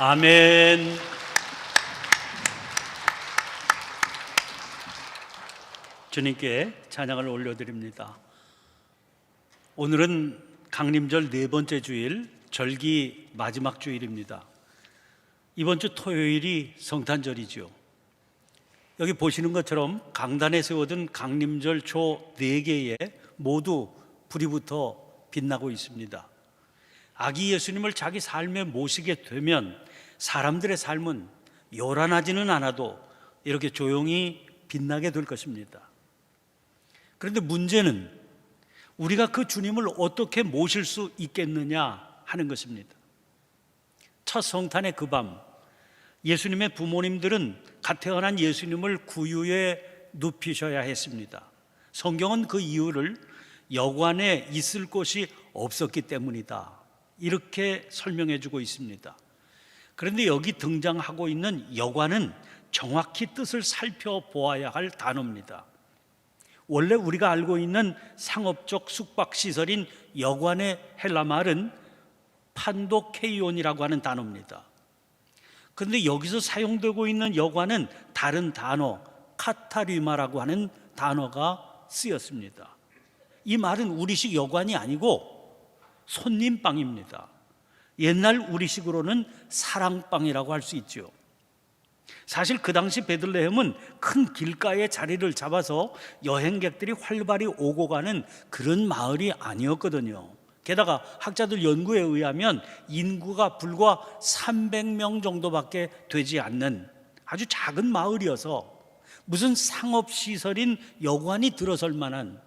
아멘. 주님께 찬양을 올려드립니다. 오늘은 강림절 네 번째 주일, 절기 마지막 주일입니다. 이번 주 토요일이 성탄절이죠. 여기 보시는 것처럼 강단에 세워둔 강림절 초네 개에 모두 불이 붙어 빛나고 있습니다. 아기 예수님을 자기 삶에 모시게 되면 사람들의 삶은 요란하지는 않아도 이렇게 조용히 빛나게 될 것입니다. 그런데 문제는 우리가 그 주님을 어떻게 모실 수 있겠느냐 하는 것입니다. 첫 성탄의 그 밤, 예수님의 부모님들은 갓 태어난 예수님을 구유에 눕히셔야 했습니다. 성경은 그 이유를 여관에 있을 곳이 없었기 때문이다. 이렇게 설명해 주고 있습니다. 그런데 여기 등장하고 있는 여관은 정확히 뜻을 살펴보아야 할 단어입니다. 원래 우리가 알고 있는 상업적 숙박 시설인 여관의 헬라 말은 판도케이온이라고 하는 단어입니다. 그런데 여기서 사용되고 있는 여관은 다른 단어 카타리마라고 하는 단어가 쓰였습니다. 이 말은 우리식 여관이 아니고 손님방입니다. 옛날 우리식으로는 사랑방이라고 할 수 있죠. 사실 그 당시 베들레헴은 큰 길가에 자리를 잡아서 여행객들이 활발히 오고 가는 그런 마을이 아니었거든요. 게다가 학자들 연구에 의하면 인구가 불과 300명 정도밖에 되지 않는 아주 작은 마을이어서 무슨 상업시설인 여관이 들어설 만한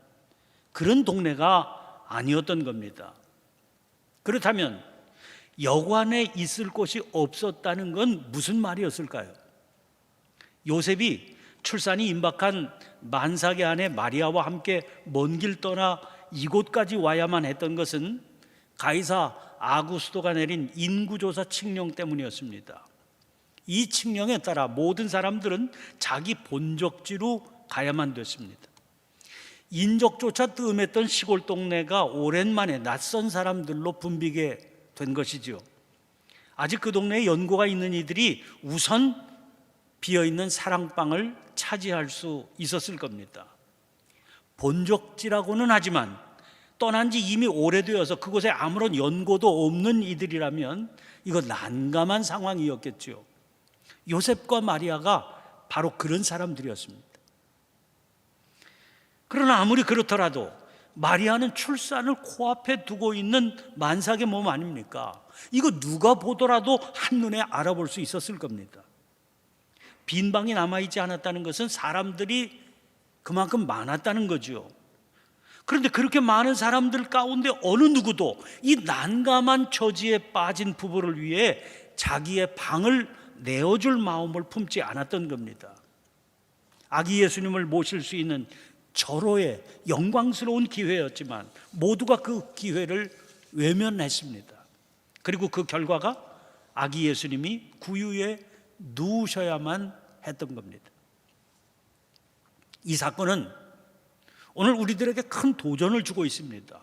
그런 동네가 아니었던 겁니다. 그렇다면 여관에 있을 곳이 없었다는 건 무슨 말이었을까요? 요셉이 출산이 임박한 만삭의 아내 마리아와 함께 먼 길 떠나 이곳까지 와야만 했던 것은 가이사 아구스도가 내린 인구조사 칙령 때문이었습니다. 이 칙령에 따라 모든 사람들은 자기 본적지로 가야만 됐습니다. 인적조차 뜸했던 시골 동네가 오랜만에 낯선 사람들로 붐비게 된 것이죠. 아직 그 동네에 연고가 있는 이들이 우선 비어 있는 사랑방을 차지할 수 있었을 겁니다. 본적지라고는 하지만 떠난 지 이미 오래되어서 그곳에 아무런 연고도 없는 이들이라면 이거 난감한 상황이었겠죠. 요셉과 마리아가 바로 그런 사람들이었습니다. 그러나 아무리 그렇더라도 마리아는 출산을 코앞에 두고 있는 만삭의 몸 아닙니까? 이거 누가 보더라도 한눈에 알아볼 수 있었을 겁니다. 빈 방이 남아있지 않았다는 것은 사람들이 그만큼 많았다는 거죠. 그런데 그렇게 많은 사람들 가운데 어느 누구도 이 난감한 처지에 빠진 부부를 위해 자기의 방을 내어줄 마음을 품지 않았던 겁니다. 아기 예수님을 모실 수 있는 절호의 영광스러운 기회였지만 모두가 그 기회를 외면했습니다. 그리고 그 결과가 아기 예수님이 구유에 누우셔야만 했던 겁니다. 이 사건은 오늘 우리들에게 큰 도전을 주고 있습니다.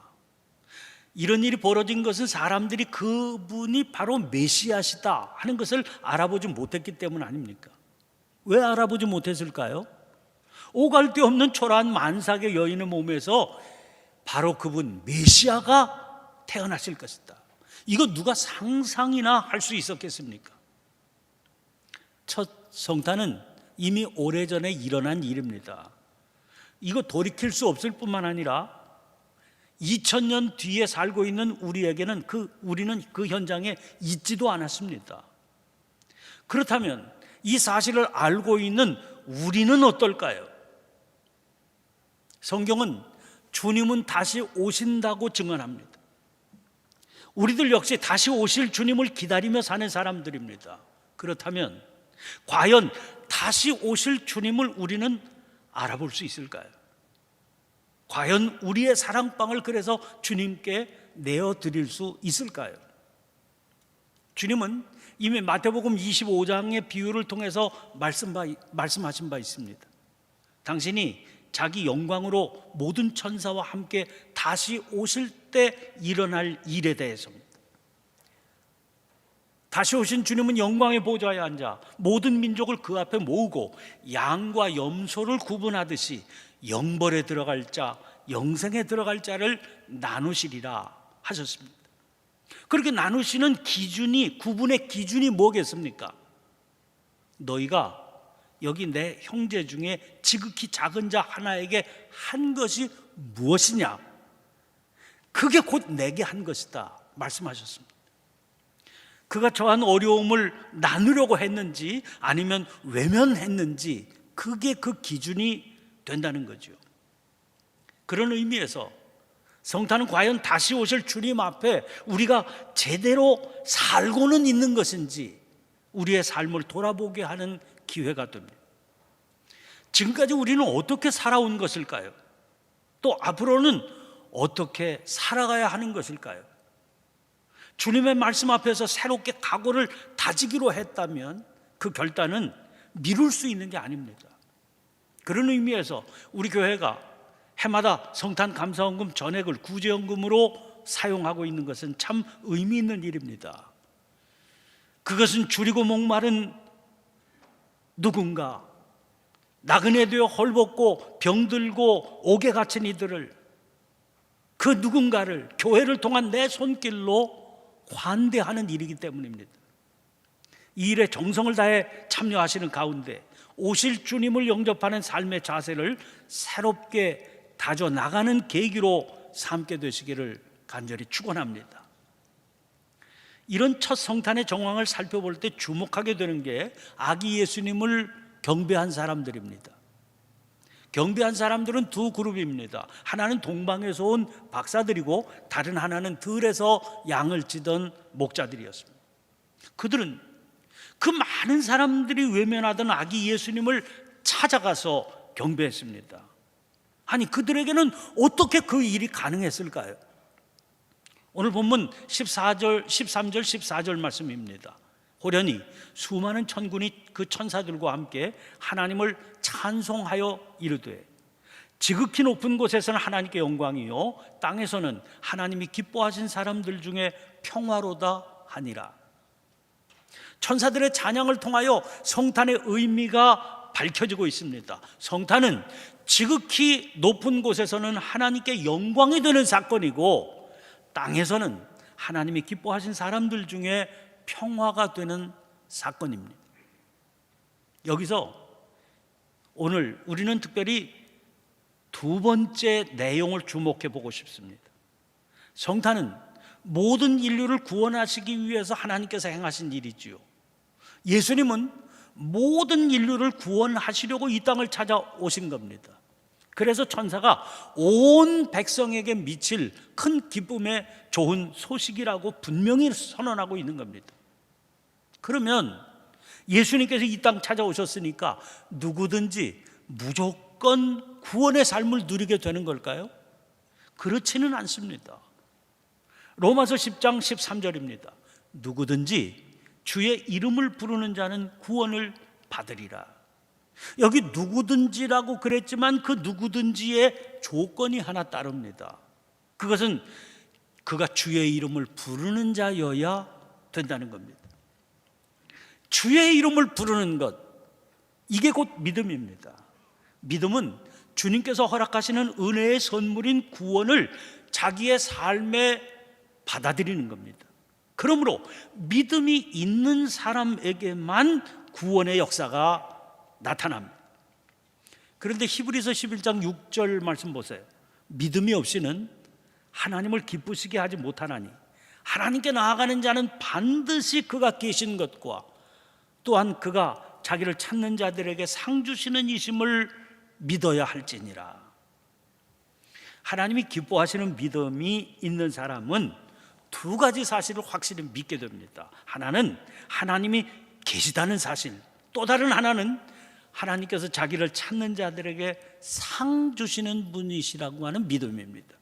이런 일이 벌어진 것은 사람들이 그분이 바로 메시아시다 하는 것을 알아보지 못했기 때문 아닙니까? 왜 알아보지 못했을까요? 오갈 데 없는 초라한 만삭의 여인의 몸에서 바로 그분 메시아가 태어나실 것이다. 이거 누가 상상이나 할 수 있었겠습니까? 첫 성탄은 이미 오래전에 일어난 일입니다. 이거 돌이킬 수 없을 뿐만 아니라 2000년 뒤에 살고 있는 우리에게는 그 우리는 그 현장에 있지도 않았습니다. 그렇다면 이 사실을 알고 있는 우리는 어떨까요? 성경은 주님은 다시 오신다고 증언합니다. 우리들 역시 다시 오실 주님을 기다리며 사는 사람들입니다. 그렇다면 과연 다시 오실 주님을 우리는 알아볼 수 있을까요? 과연 우리의 사랑방을 그래서 주님께 내어 드릴 수 있을까요? 주님은 이미 마태복음 25장의 비유를 통해서 말씀 바, 말씀하신 바 있습니다. 당신이 자기 영광으로 모든 천사와 함께 다시 오실 때 일어날 일에 대해서입니다. 다시 오신 주님은 영광의 보좌에 앉아 모든 민족을 그 앞에 모으고 양과 염소를 구분하듯이 영벌에 들어갈 자, 영생에 들어갈 자를 나누시리라 하셨습니다. 그렇게 나누시는 기준이 구분의 기준이 뭐겠습니까? 너희가 여기 내 형제 중에 지극히 작은 자 하나에게 한 것이 무엇이냐? 그게 곧 내게 한 것이다 말씀하셨습니다. 그가 저한 어려움을 나누려고 했는지 아니면 외면했는지 그게 그 기준이 된다는 거죠. 그런 의미에서 성탄은 과연 다시 오실 주님 앞에 우리가 제대로 살고는 있는 것인지 우리의 삶을 돌아보게 하는 기회가 됩니다. 지금까지 우리는 어떻게 살아온 것일까요? 또 앞으로는 어떻게 살아가야 하는 것일까요? 주님의 말씀 앞에서 새롭게 각오를 다지기로 했다면 그 결단은 미룰 수 있는 게 아닙니다. 그런 의미에서 우리 교회가 해마다 성탄 감사원금 전액을 구제연금으로 사용하고 있는 것은 참 의미 있는 일입니다. 그것은 줄이고 목마른 누군가 나그네 되어 헐벗고 병들고 옥에 갇힌 이들을 그 누군가를 교회를 통한 내 손길로 관대하는 일이기 때문입니다. 이 일에 정성을 다해 참여하시는 가운데 오실 주님을 영접하는 삶의 자세를 새롭게 다져 나가는 계기로 삼게 되시기를 간절히 축원합니다. 이런 첫 성탄의 정황을 살펴볼 때 주목하게 되는 게 아기 예수님을 경배한 사람들입니다. 경배한 사람들은 두 그룹입니다. 하나는 동방에서 온 박사들이고 다른 하나는 들에서 양을 찌던 목자들이었습니다. 그들은 그 많은 사람들이 외면하던 아기 예수님을 찾아가서 경배했습니다. 아니 그들에게는 어떻게 그 일이 가능했을까요? 오늘 본문 14절, 13절, 14절 말씀입니다. 호련히 수많은 천군이 그 천사들과 함께 하나님을 찬송하여 이르되 지극히 높은 곳에서는 하나님께 영광이요 땅에서는 하나님이 기뻐하신 사람들 중에 평화로다 하니라. 천사들의 찬양을 통하여 성탄의 의미가 밝혀지고 있습니다. 성탄은 지극히 높은 곳에서는 하나님께 영광이 되는 사건이고 땅에서는 하나님이 기뻐하신 사람들 중에 평화가 되는 사건입니다. 여기서 오늘 우리는 특별히 두 번째 내용을 주목해 보고 싶습니다. 성탄은 모든 인류를 구원하시기 위해서 하나님께서 행하신 일이지요. 예수님은 모든 인류를 구원하시려고 이 땅을 찾아오신 겁니다. 그래서 천사가 온 백성에게 미칠 큰 기쁨의 좋은 소식이라고 분명히 선언하고 있는 겁니다. 그러면 예수님께서 이 땅 찾아오셨으니까 누구든지 무조건 구원의 삶을 누리게 되는 걸까요? 그렇지는 않습니다. 로마서 10장 13절입니다. 누구든지 주의 이름을 부르는 자는 구원을 받으리라. 여기 누구든지라고 그랬지만 그 누구든지의 조건이 하나 따릅니다. 그것은 그가 주의 이름을 부르는 자여야 된다는 겁니다. 주의 이름을 부르는 것, 이게 곧 믿음입니다. 믿음은 주님께서 허락하시는 은혜의 선물인 구원을 자기의 삶에 받아들이는 겁니다. 그러므로 믿음이 있는 사람에게만 구원의 역사가 나타납니다. 그런데 히브리서 11장 6절 말씀 보세요. 믿음이 없이는 하나님을 기쁘시게 하지 못하나니 하나님께 나아가는 자는 반드시 그가 계신 것과 또한 그가 자기를 찾는 자들에게 상 주시는 이심을 믿어야 할지니라. 하나님이 기뻐하시는 믿음이 있는 사람은 두 가지 사실을 확실히 믿게 됩니다. 하나는 하나님이 계시다는 사실, 또 다른 하나는 하나님께서 자기를 찾는 자들에게 상 주시는 분이시라고 하는 믿음입니다.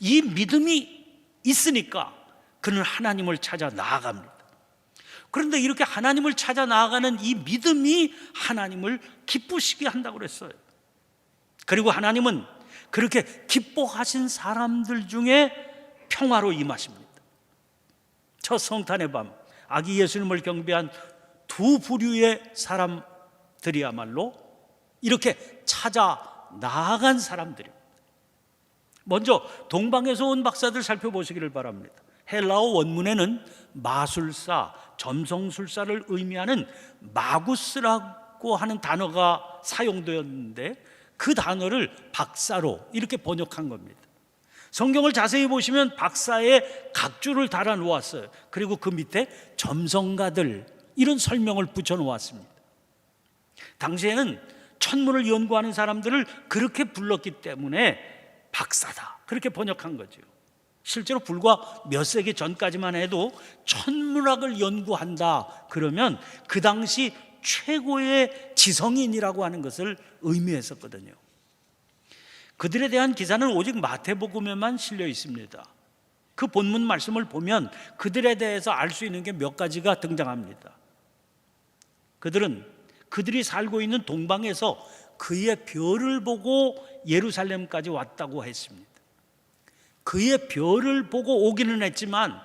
이 믿음이 있으니까 그는 하나님을 찾아 나아갑니다. 그런데 이렇게 하나님을 찾아 나아가는 이 믿음이 하나님을 기쁘시게 한다고 그랬어요. 그리고 하나님은 그렇게 기뻐하신 사람들 중에 평화로 임하십니다. 첫 성탄의 밤 아기 예수님을 경배한 두 부류의 사람 들이야말로 이렇게 찾아 나아간 사람들입니다. 먼저 동방에서 온 박사들 살펴보시기를 바랍니다. 헬라어 원문에는 마술사, 점성술사를 의미하는 마구스라고 하는 단어가 사용되었는데 그 단어를 박사로 이렇게 번역한 겁니다. 성경을 자세히 보시면 박사의 각주를 달아 놓았어요. 그리고 그 밑에 점성가들 이런 설명을 붙여 놓았습니다. 당시에는 천문을 연구하는 사람들을 그렇게 불렀기 때문에 박사다. 그렇게 번역한 거죠. 실제로 불과 몇 세기 전까지만 해도 천문학을 연구한다. 그러면 그 당시 최고의 지성인이라고 하는 것을 의미했었거든요. 그들에 대한 기사는 오직 마태복음에만 실려 있습니다. 그 본문 말씀을 보면 그들에 대해서 알 수 있는 게 몇 가지가 등장합니다. 그들은 그들이 살고 있는 동방에서 그의 별을 보고 예루살렘까지 왔다고 했습니다. 그의 별을 보고 오기는 했지만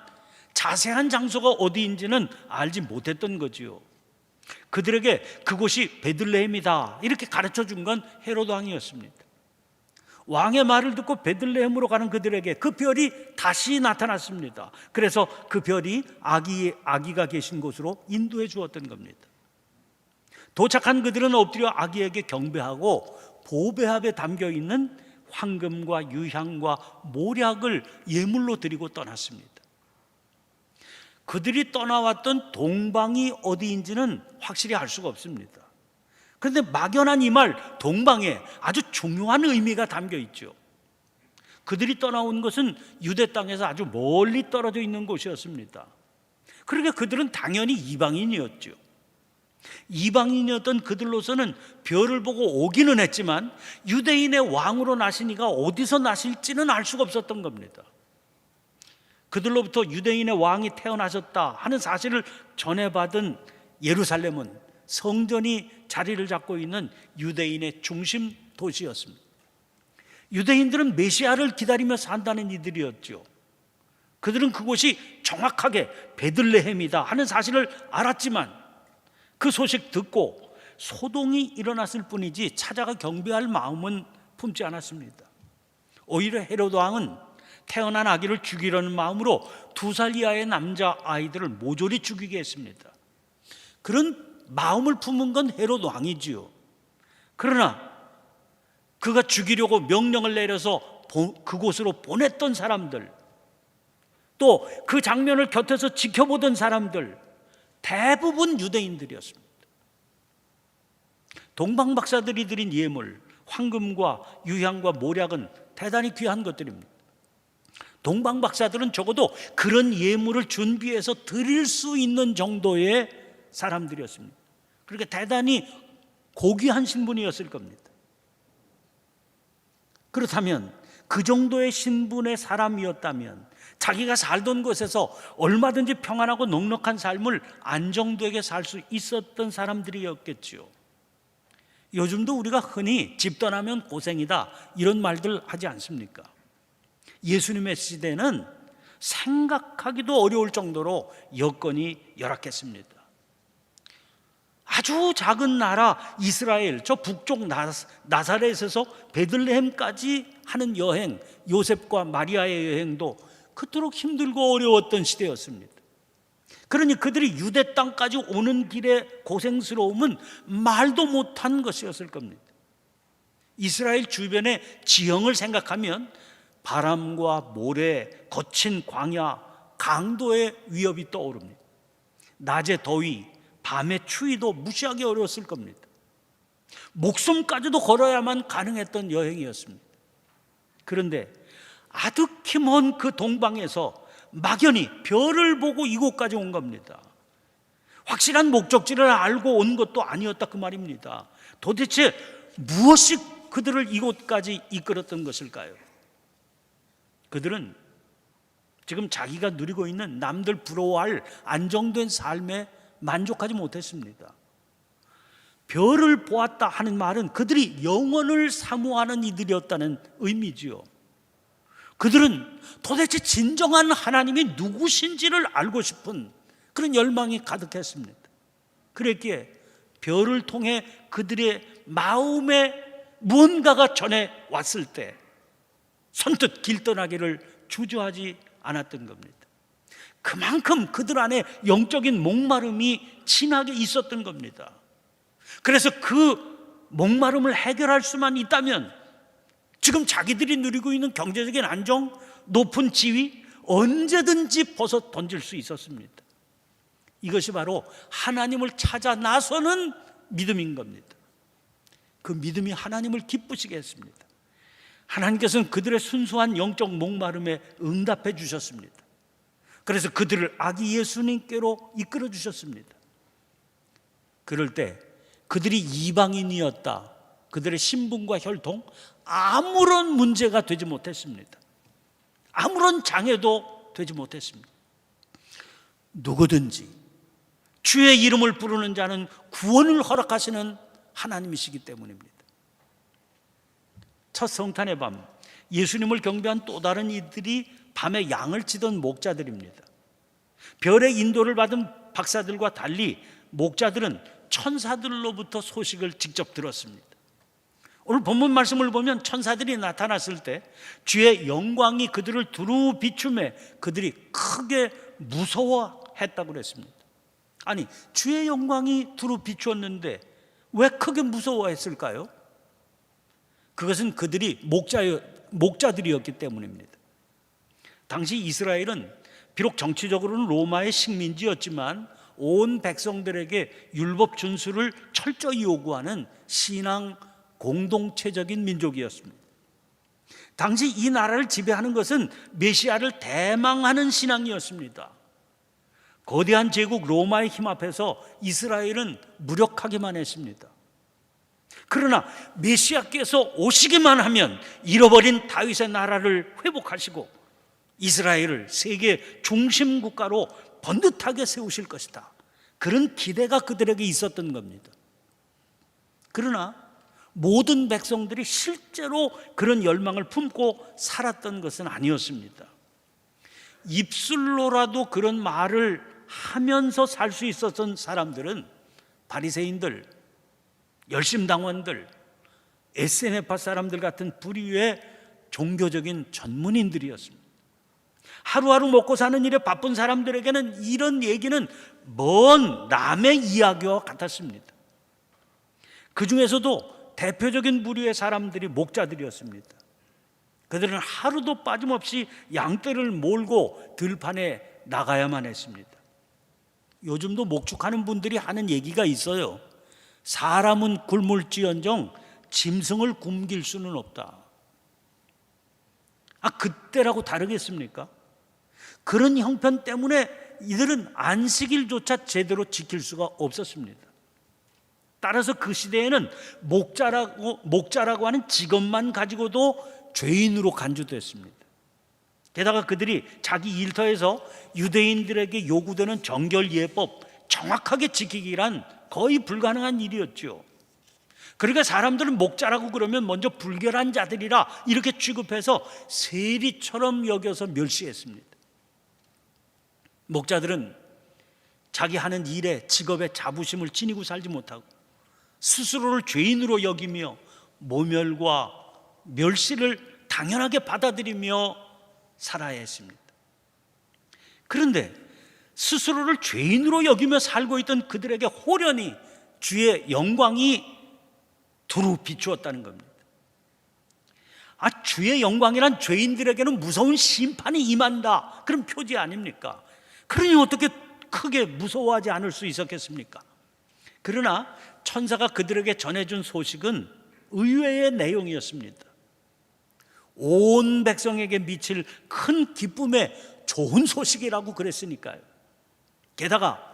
자세한 장소가 어디인지는 알지 못했던 거지요. 그들에게 그곳이 베들레헴이다 이렇게 가르쳐 준 건 헤로드 왕이었습니다. 왕의 말을 듣고 베들레헴으로 가는 그들에게 그 별이 다시 나타났습니다. 그래서 그 별이 아기 아기가 계신 곳으로 인도해 주었던 겁니다. 도착한 그들은 엎드려 아기에게 경배하고 보배합에 담겨 있는 황금과 유향과 모략을 예물로 드리고 떠났습니다. 그들이 떠나왔던 동방이 어디인지는 확실히 알 수가 없습니다. 그런데 막연한 이 말 동방에 아주 중요한 의미가 담겨 있죠. 그들이 떠나온 것은 유대 땅에서 아주 멀리 떨어져 있는 곳이었습니다. 그러니까 그들은 당연히 이방인이었죠. 이방인이었던 그들로서는 별을 보고 오기는 했지만 유대인의 왕으로 나시니가 어디서 나실지는 알 수가 없었던 겁니다. 그들로부터 유대인의 왕이 태어나셨다 하는 사실을 전해받은 예루살렘은 성전이 자리를 잡고 있는 유대인의 중심 도시였습니다. 유대인들은 메시아를 기다리며 산다는 이들이었죠. 그들은 그곳이 정확하게 베들레헴이다 하는 사실을 알았지만 그 소식 듣고 소동이 일어났을 뿐이지 찾아가 경배할 마음은 품지 않았습니다. 오히려 헤로드 왕은 태어난 아기를 죽이려는 마음으로 두 살 이하의 남자 아이들을 모조리 죽이게 했습니다. 그런 마음을 품은 건 헤로드 왕이지요. 그러나 그가 죽이려고 명령을 내려서 그곳으로 보냈던 사람들, 또 그 장면을 곁에서 지켜보던 사람들, 대부분 유대인들이었습니다. 동방 박사들이 드린 예물, 황금과 유향과 모략은 대단히 귀한 것들입니다. 동방 박사들은 적어도 그런 예물을 준비해서 드릴 수 있는 정도의 사람들이었습니다. 그러니까 대단히 고귀한 신분이었을 겁니다. 그렇다면 그 정도의 신분의 사람이었다면 자기가 살던 곳에서 얼마든지 평안하고 넉넉한 삶을 안정되게 살 수 있었던 사람들이었겠지요. 요즘도 우리가 흔히 집 떠나면 고생이다 이런 말들 하지 않습니까? 예수님의 시대는 생각하기도 어려울 정도로 여건이 열악했습니다. 아주 작은 나라 이스라엘 저 북쪽 나사렛에서 베들레헴까지 하는 여행 요셉과 마리아의 여행도 그토록 힘들고 어려웠던 시대였습니다. 그러니 그들이 유대 땅까지 오는 길의 고생스러움은 말도 못한 것이었을 겁니다. 이스라엘 주변의 지형을 생각하면 바람과 모래, 거친 광야, 강도의 위협이 떠오릅니다. 낮의 더위, 밤의 추위도 무시하기 어려웠을 겁니다. 목숨까지도 걸어야만 가능했던 여행이었습니다. 그런데 아득히 먼 그 동방에서 막연히 별을 보고 이곳까지 온 겁니다. 확실한 목적지를 알고 온 것도 아니었다 그 말입니다. 도대체 무엇이 그들을 이곳까지 이끌었던 것일까요? 그들은 지금 자기가 누리고 있는 남들 부러워할 안정된 삶에 만족하지 못했습니다. 별을 보았다 하는 말은 그들이 영원을 사모하는 이들이었다는 의미지요. 그들은 도대체 진정한 하나님이 누구신지를 알고 싶은 그런 열망이 가득했습니다. 그랬기에 별을 통해 그들의 마음에 무언가가 전해 왔을 때 선뜻 길 떠나기를 주저하지 않았던 겁니다. 그만큼 그들 안에 영적인 목마름이 진하게 있었던 겁니다. 그래서 그 목마름을 해결할 수만 있다면 지금 자기들이 누리고 있는 경제적인 안정, 높은 지위 언제든지 벗어 던질 수 있었습니다. 이것이 바로 하나님을 찾아 나서는 믿음인 겁니다. 그 믿음이 하나님을 기쁘시게 했습니다. 하나님께서는 그들의 순수한 영적 목마름에 응답해 주셨습니다. 그래서 그들을 아기 예수님께로 이끌어 주셨습니다. 그럴 때 그들이 이방인이었다. 그들의 신분과 혈통 아무런 문제가 되지 못했습니다. 아무런 장애도 되지 못했습니다. 누구든지 주의 이름을 부르는 자는 구원을 허락하시는 하나님이시기 때문입니다. 첫 성탄의 밤 예수님을 경배한 또 다른 이들이 밤에 양을 치던 목자들입니다. 별의 인도를 받은 박사들과 달리 목자들은 천사들로부터 소식을 직접 들었습니다. 오늘 본문 말씀을 보면 천사들이 나타났을 때 주의 영광이 그들을 두루 비춤해 그들이 크게 무서워했다고 그랬습니다. 아니 주의 영광이 두루 비추었는데 왜 크게 무서워했을까요? 그것은 그들이 목자 목자들이었기 때문입니다. 당시 이스라엘은 비록 정치적으로는 로마의 식민지였지만 온 백성들에게 율법 준수를 철저히 요구하는 신앙 공동체적인 민족이었습니다. 당시 이 나라를 지배하는 것은 메시아를 대망하는 신앙이었습니다. 거대한 제국 로마의 힘 앞에서 이스라엘은 무력하기만 했습니다. 그러나 메시아께서 오시기만 하면 잃어버린 다윗의 나라를 회복하시고 이스라엘을 세계 중심 국가로 번듯하게 세우실 것이다. 그런 기대가 그들에게 있었던 겁니다. 그러나 모든 백성들이 실제로 그런 열망을 품고 살았던 것은 아니었습니다. 입술로라도 그런 말을 하면서 살 수 있었던 사람들은 바리새인들, 열심당원들, SNF파 사람들 같은 부류의 종교적인 전문인들이었습니다. 하루하루 먹고 사는 일에 바쁜 사람들에게는 이런 얘기는 먼 남의 이야기와 같았습니다. 그 중에서도 대표적인 부류의 사람들이 목자들이었습니다. 그들은 하루도 빠짐없이 양떼를 몰고 들판에 나가야만 했습니다. 요즘도 목축하는 분들이 하는 얘기가 있어요. 사람은 굶을지언정 짐승을 굶길 수는 없다. 아, 그때라고 다르겠습니까? 그런 형편 때문에 이들은 안식일조차 제대로 지킬 수가 없었습니다. 따라서 그 시대에는 목자라고, 목자라고 하는 직업만 가지고도 죄인으로 간주됐습니다. 게다가 그들이 자기 일터에서 유대인들에게 요구되는 정결 예법 정확하게 지키기란 거의 불가능한 일이었죠. 그러니까 사람들은 목자라고 그러면 먼저 불결한 자들이라 이렇게 취급해서 세리처럼 여겨서 멸시했습니다. 목자들은 자기 하는 일에 직업에 자부심을 지니고 살지 못하고 스스로를 죄인으로 여기며 모멸과 멸시를 당연하게 받아들이며 살아야 했습니다. 그런데 스스로를 죄인으로 여기며 살고 있던 그들에게 호련히 주의 영광이 두루 비추었다는 겁니다. 아, 주의 영광이란 죄인들에게는 무서운 심판이 임한다. 그런 표지 아닙니까? 그러니 어떻게 크게 무서워하지 않을 수 있었겠습니까? 그러나 천사가 그들에게 전해준 소식은 의외의 내용이었습니다. 온 백성에게 미칠 큰 기쁨의 좋은 소식이라고 그랬으니까요. 게다가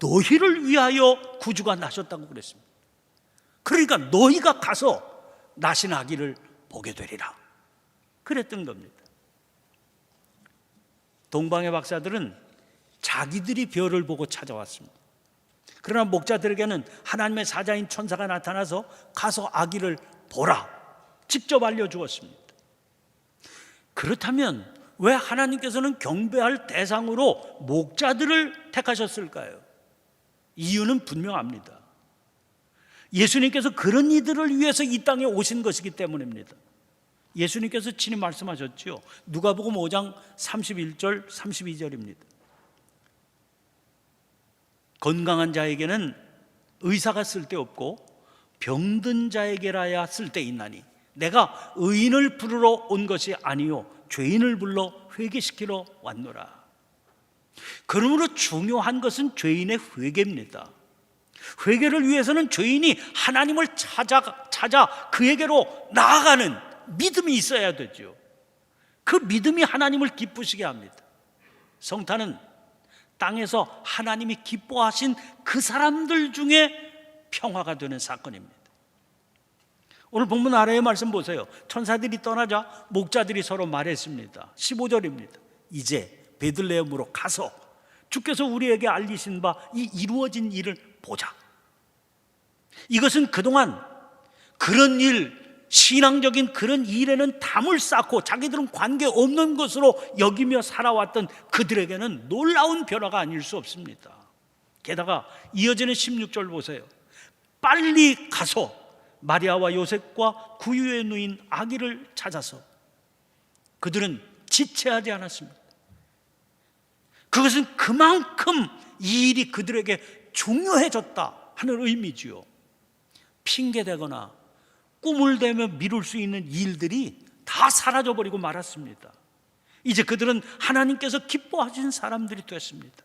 너희를 위하여 구주가 나셨다고 그랬습니다. 그러니까 너희가 가서 나신 아기를 보게 되리라. 그랬던 겁니다. 동방의 박사들은 자기들이 별을 보고 찾아왔습니다. 그러나 목자들에게는 하나님의 사자인 천사가 나타나서 가서 아기를 보라 직접 알려주었습니다. 그렇다면 왜 하나님께서는 경배할 대상으로 목자들을 택하셨을까요? 이유는 분명합니다. 예수님께서 그런 이들을 위해서 이 땅에 오신 것이기 때문입니다. 예수님께서 친히 말씀하셨지요. 누가복음 5장 31절 32절입니다. 건강한 자에게는 의사가 쓸데없고 병든 자에게라야 쓸데있나니 내가 의인을 부르러 온 것이 아니요 죄인을 불러 회개시키러 왔노라. 그러므로 중요한 것은 죄인의 회개입니다. 회개를 위해서는 죄인이 하나님을 찾아 찾아 그에게로 나아가는 믿음이 있어야 되죠. 그 믿음이 하나님을 기쁘시게 합니다. 성탄은 땅에서 하나님이 기뻐하신 그 사람들 중에 평화가 되는 사건입니다. 오늘 본문 아래의 말씀 보세요. 천사들이 떠나자 목자들이 서로 말했습니다. 15절입니다. 이제 베들레헴으로 가서 주께서 우리에게 알리신 바 이 이루어진 일을 보자. 이것은 그동안 그런 일, 신앙적인 그런 일에는 담을 쌓고 자기들은 관계 없는 것으로 여기며 살아왔던 그들에게는 놀라운 변화가 아닐 수 없습니다. 게다가 이어지는 16절 보세요. 빨리 가서 마리아와 요셉과 구유의 누인 아기를 찾아서 그들은 지체하지 않았습니다. 그것은 그만큼 이 일이 그들에게 중요해졌다 하는 의미지요. 핑계대거나 꿈을 대며 미룰 수 있는 일들이 다 사라져버리고 말았습니다. 이제 그들은 하나님께서 기뻐하신 사람들이 됐습니다.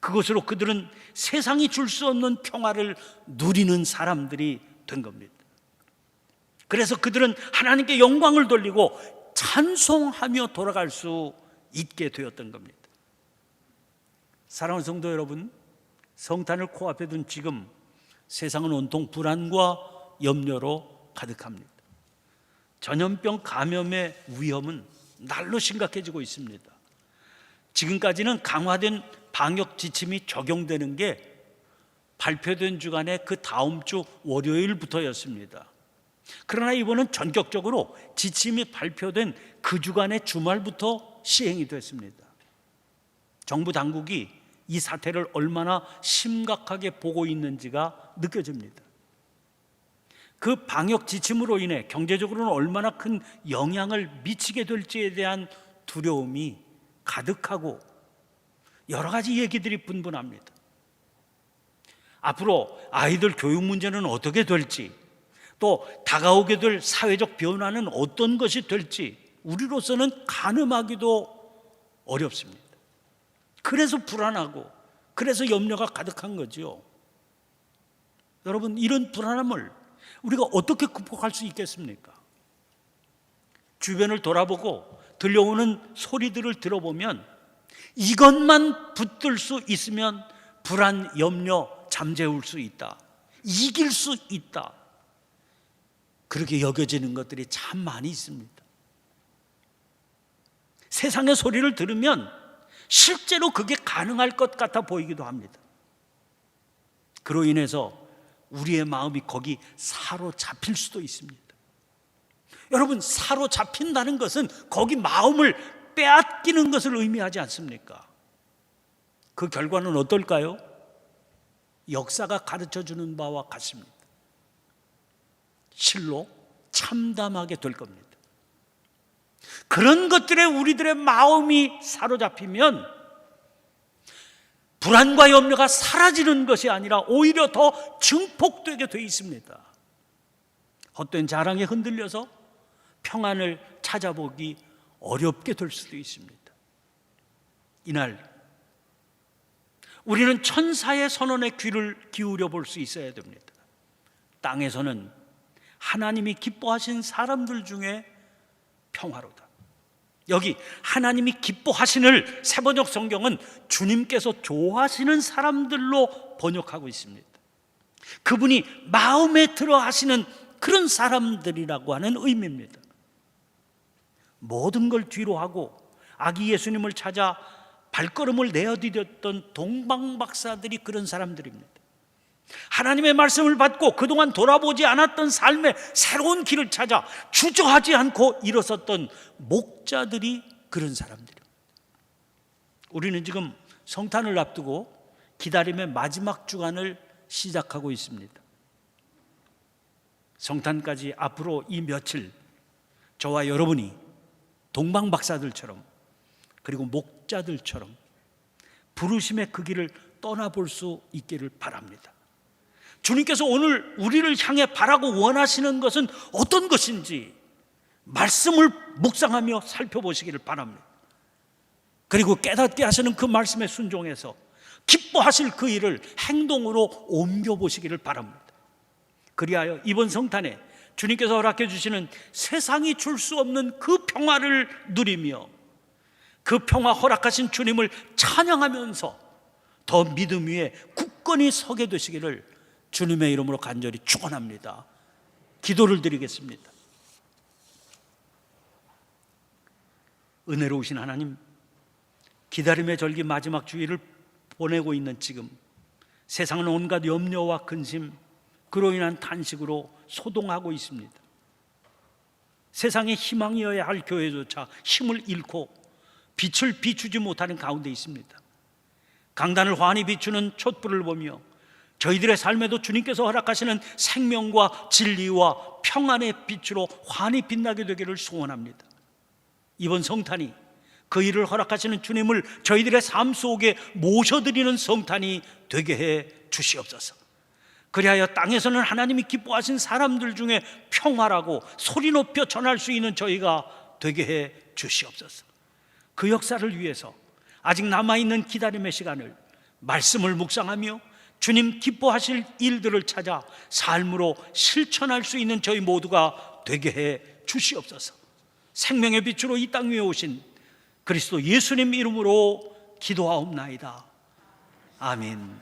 그것으로 그들은 세상이 줄 수 없는 평화를 누리는 사람들이 된 겁니다. 그래서 그들은 하나님께 영광을 돌리고 찬송하며 돌아갈 수 있게 되었던 겁니다. 사랑하는 성도 여러분, 성탄을 코앞에 둔 지금 세상은 온통 불안과 염려로 가득합니다. 전염병 감염의 위험은 날로 심각해지고 있습니다. 지금까지는 강화된 방역 지침이 적용되는 게 발표된 주간에 그 다음 주 월요일부터였습니다. 그러나 이번은 전격적으로 지침이 발표된 그 주간의 주말부터 시행이 됐습니다. 정부 당국이 이 사태를 얼마나 심각하게 보고 있는지가 느껴집니다. 그 방역 지침으로 인해 경제적으로는 얼마나 큰 영향을 미치게 될지에 대한 두려움이 가득하고 여러 가지 얘기들이 분분합니다. 앞으로 아이들 교육 문제는 어떻게 될지, 또 다가오게 될 사회적 변화는 어떤 것이 될지 우리로서는 가늠하기도 어렵습니다. 그래서 불안하고 그래서 염려가 가득한 거죠. 여러분 이런 불안함을 우리가 어떻게 극복할 수 있겠습니까? 주변을 돌아보고 들려오는 소리들을 들어보면 이것만 붙들 수 있으면 불안, 염려 잠재울 수 있다. 이길 수 있다. 그렇게 여겨지는 것들이 참 많이 있습니다. 세상의 소리를 들으면 실제로 그게 가능할 것 같아 보이기도 합니다. 그로 인해서 우리의 마음이 거기 사로잡힐 수도 있습니다. 여러분, 사로잡힌다는 것은 거기 마음을 빼앗기는 것을 의미하지 않습니까? 그 결과는 어떨까요? 역사가 가르쳐 주는 바와 같습니다. 실로 참담하게 될 겁니다. 그런 것들에 우리들의 마음이 사로잡히면 불안과 염려가 사라지는 것이 아니라 오히려 더 증폭되게 돼 있습니다. 헛된 자랑에 흔들려서 평안을 찾아보기 어렵게 될 수도 있습니다. 이날 우리는 천사의 선언에 귀를 기울여 볼 수 있어야 됩니다. 땅에서는 하나님이 기뻐하신 사람들 중에 평화로다. 여기 하나님이 기뻐하시는 세번역 성경은 주님께서 좋아하시는 사람들로 번역하고 있습니다. 그분이 마음에 들어 하시는 그런 사람들이라고 하는 의미입니다. 모든 걸 뒤로 하고 아기 예수님을 찾아 발걸음을 내어디뎠던 동방박사들이 그런 사람들입니다. 하나님의 말씀을 받고 그동안 돌아보지 않았던 삶의 새로운 길을 찾아 주저하지 않고 일어섰던 목자들이 그런 사람들입니다. 우리는 지금 성탄을 앞두고 기다림의 마지막 주간을 시작하고 있습니다. 성탄까지 앞으로 이 며칠 저와 여러분이 동방 박사들처럼 그리고 목자들처럼 부르심의 그 길을 떠나볼 수 있기를 바랍니다. 주님께서 오늘 우리를 향해 바라고 원하시는 것은 어떤 것인지 말씀을 묵상하며 살펴보시기를 바랍니다. 그리고 깨닫게 하시는 그 말씀에 순종해서 기뻐하실 그 일을 행동으로 옮겨보시기를 바랍니다. 그리하여 이번 성탄에 주님께서 허락해 주시는 세상이 줄 수 없는 그 평화를 누리며 그 평화 허락하신 주님을 찬양하면서 더 믿음 위에 굳건히 서게 되시기를 주님의 이름으로 간절히 축원합니다. 기도를 드리겠습니다. 은혜로우신 하나님, 기다림의 절기 마지막 주일을 보내고 있는 지금 세상은 온갖 염려와 근심, 그로 인한 탄식으로 소동하고 있습니다. 세상의 희망이어야 할 교회조차 힘을 잃고 빛을 비추지 못하는 가운데 있습니다. 강단을 환히 비추는 촛불을 보며 저희들의 삶에도 주님께서 허락하시는 생명과 진리와 평안의 빛으로 환히 빛나게 되기를 소원합니다. 이번 성탄이 그 일을 허락하시는 주님을 저희들의 삶 속에 모셔드리는 성탄이 되게 해 주시옵소서. 그리하여 땅에서는 하나님이 기뻐하신 사람들 중에 평화라고 소리 높여 전할 수 있는 저희가 되게 해 주시옵소서. 그 역사를 위해서 아직 남아있는 기다림의 시간을 말씀을 묵상하며 주님 기뻐하실 일들을 찾아 삶으로 실천할 수 있는 저희 모두가 되게 해 주시옵소서. 생명의 빛으로 이 땅 위에 오신 그리스도 예수님 이름으로 기도하옵나이다. 아멘.